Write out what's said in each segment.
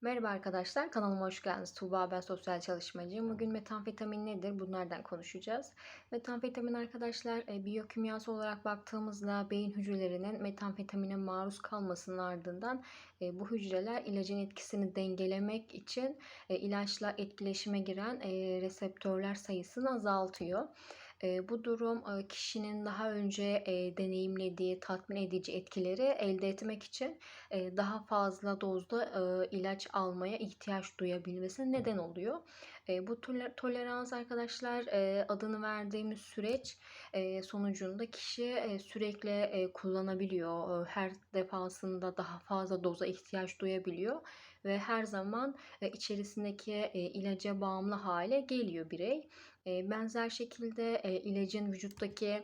Merhaba arkadaşlar, kanalıma hoş geldiniz. Tuğba ben sosyal çalışmacıyım. Bugün metamfetamin nedir? Bunlardan konuşacağız. Metamfetamin arkadaşlar e, biyokimyası olarak baktığımızda beyin hücrelerinin metamfetamine maruz kalmasının ardından e, bu hücreler ilacın etkisini dengelemek için e, ilaçla etkileşime giren reseptörler sayısını azaltıyor. Bu durum kişinin daha önce deneyimlediği tatmin edici etkileri elde etmek için daha fazla dozda ilaç almaya ihtiyaç duyabilmesine neden oluyor. Bu toler- tolerans arkadaşlar adını verdiğimiz süreç sonucunda kişi sürekli kullanabiliyor. Her defasında daha fazla doza ihtiyaç duyabiliyor ve her zaman e, içerisindeki e, ilaca bağımlı hale geliyor birey. E, benzer şekilde ilacın vücuttaki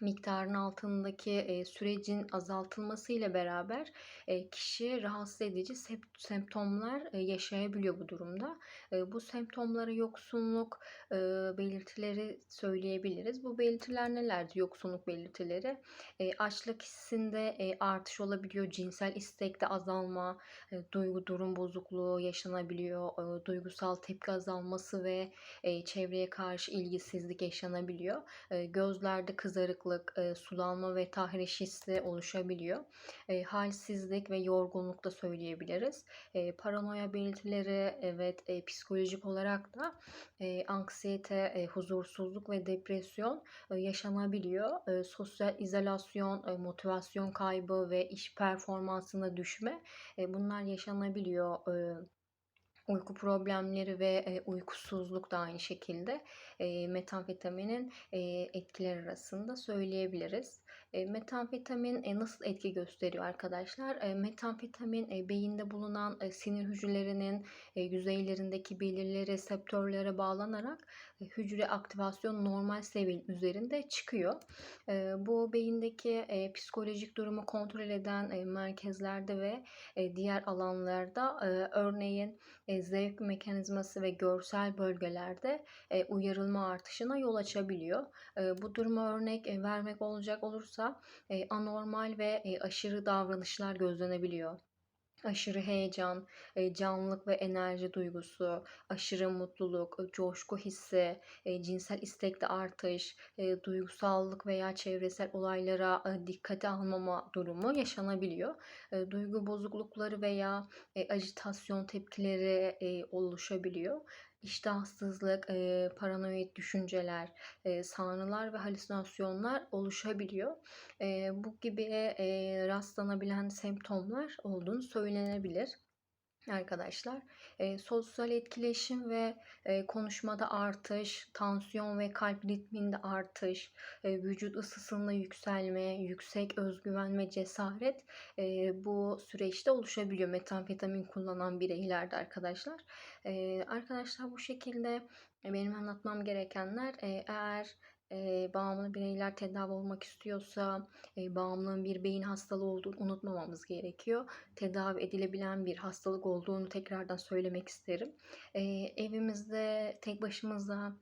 miktarın altındaki e, sürecin azaltılmasıyla beraber e, kişi rahatsız edici semptomlar e, yaşayabiliyor bu durumda. E, bu semptomlara yoksunluk e, belirtileri söyleyebiliriz. Bu belirtiler nelerdir? Yoksunluk belirtileri. E, açlık hissinde e, artış olabiliyor, cinsel istekte azalma, e, duygu durum bozukluğu yaşanabiliyor, e, duygusal tepki azalması ve e, çevreye karşı ilgisizlik yaşanabiliyor. E, gözlerde kızarıklık, e, sulanma ve tahriş hissi oluşabiliyor. E, halsizlik ve yorgunluk da söyleyebiliriz. E, paranoya belirtileri evet e, psikolojik olarak da e, anksiyete, e, huzursuzluk ve depresyon e, yaşanabiliyor. E, sosyal izolasyon, e, motivasyon kaybı ve iş performansına düşme e, bunlar yaşanabiliyor. E, Uyku problemleri ve e, uykusuzluk da aynı şekilde metamfetaminin etkileri arasında söyleyebiliriz. E, metamfetamin nasıl etki gösteriyor arkadaşlar? E, metamfetamin beyinde bulunan sinir hücrelerinin yüzeylerindeki belirli reseptörlere bağlanarak hücre aktivasyon normal seviye üzerinde çıkıyor. Bu beyindeki psikolojik durumu kontrol eden merkezlerde ve diğer alanlarda örneğin zevk mekanizması ve görsel bölgelerde uyarılma artışına yol açabiliyor. Bu duruma örnek vermek olacak olursa e, anormal ve e, aşırı davranışlar gözlenebiliyor aşırı heyecan, e, canlılık ve enerji duygusu, aşırı mutluluk, e, coşku hissi, e, cinsel istekte artış, duygusallık veya çevresel olaylara dikkate almama durumu yaşanabiliyor. Duygu bozuklukları veya ajitasyon tepkileri oluşabiliyor. İştahsızlık, e, paranoid düşünceler, e, ve halüsinasyonlar oluşabiliyor. Bu gibi rastlanabilen semptomlar olduğunu söylenebilir arkadaşlar. E, sosyal etkileşim ve e, konuşmada artış, tansiyon ve kalp ritminde artış, e, vücut ısısında yükselme, yüksek özgüven ve cesaret e, bu süreçte oluşabiliyor metamfetamin kullanan bireylerde arkadaşlar. E, arkadaşlar bu şekilde benim anlatmam gerekenler eğer e, bağımlı bireyler tedavi olmak istiyorsa e, bağımlılığın bir beyin hastalığı olduğunu unutmamamız gerekiyor. Tedavi edilebilen bir hastalık olduğunu tekrardan söylemek isterim. E, evimizde tek başımıza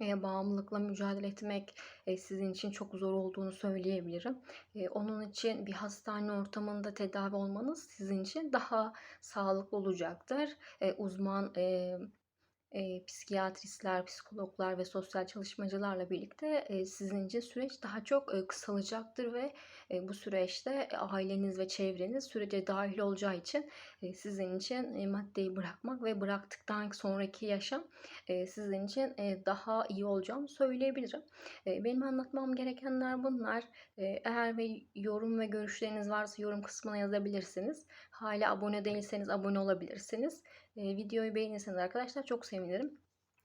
e, bağımlılıkla mücadele etmek e, sizin için çok zor olduğunu söyleyebilirim. E, onun için bir hastane ortamında tedavi olmanız sizin için daha sağlıklı olacaktır. E, uzman e, e, psikiyatristler, psikologlar ve sosyal çalışmacılarla birlikte e, sizin için süreç daha çok e, kısalacaktır ve e, bu süreçte e, aileniz ve çevreniz sürece dahil olacağı için e, sizin için e, maddeyi bırakmak ve bıraktıktan sonraki yaşam e, sizin için e, daha iyi olacağını söyleyebilirim. E, benim anlatmam gerekenler bunlar. E, eğer ve yorum ve görüşleriniz varsa yorum kısmına yazabilirsiniz. Hala abone değilseniz abone olabilirsiniz. E, videoyu beğenirseniz arkadaşlar çok sevinirim.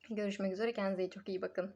Görüşmek üzere. Kendinize çok iyi bakın.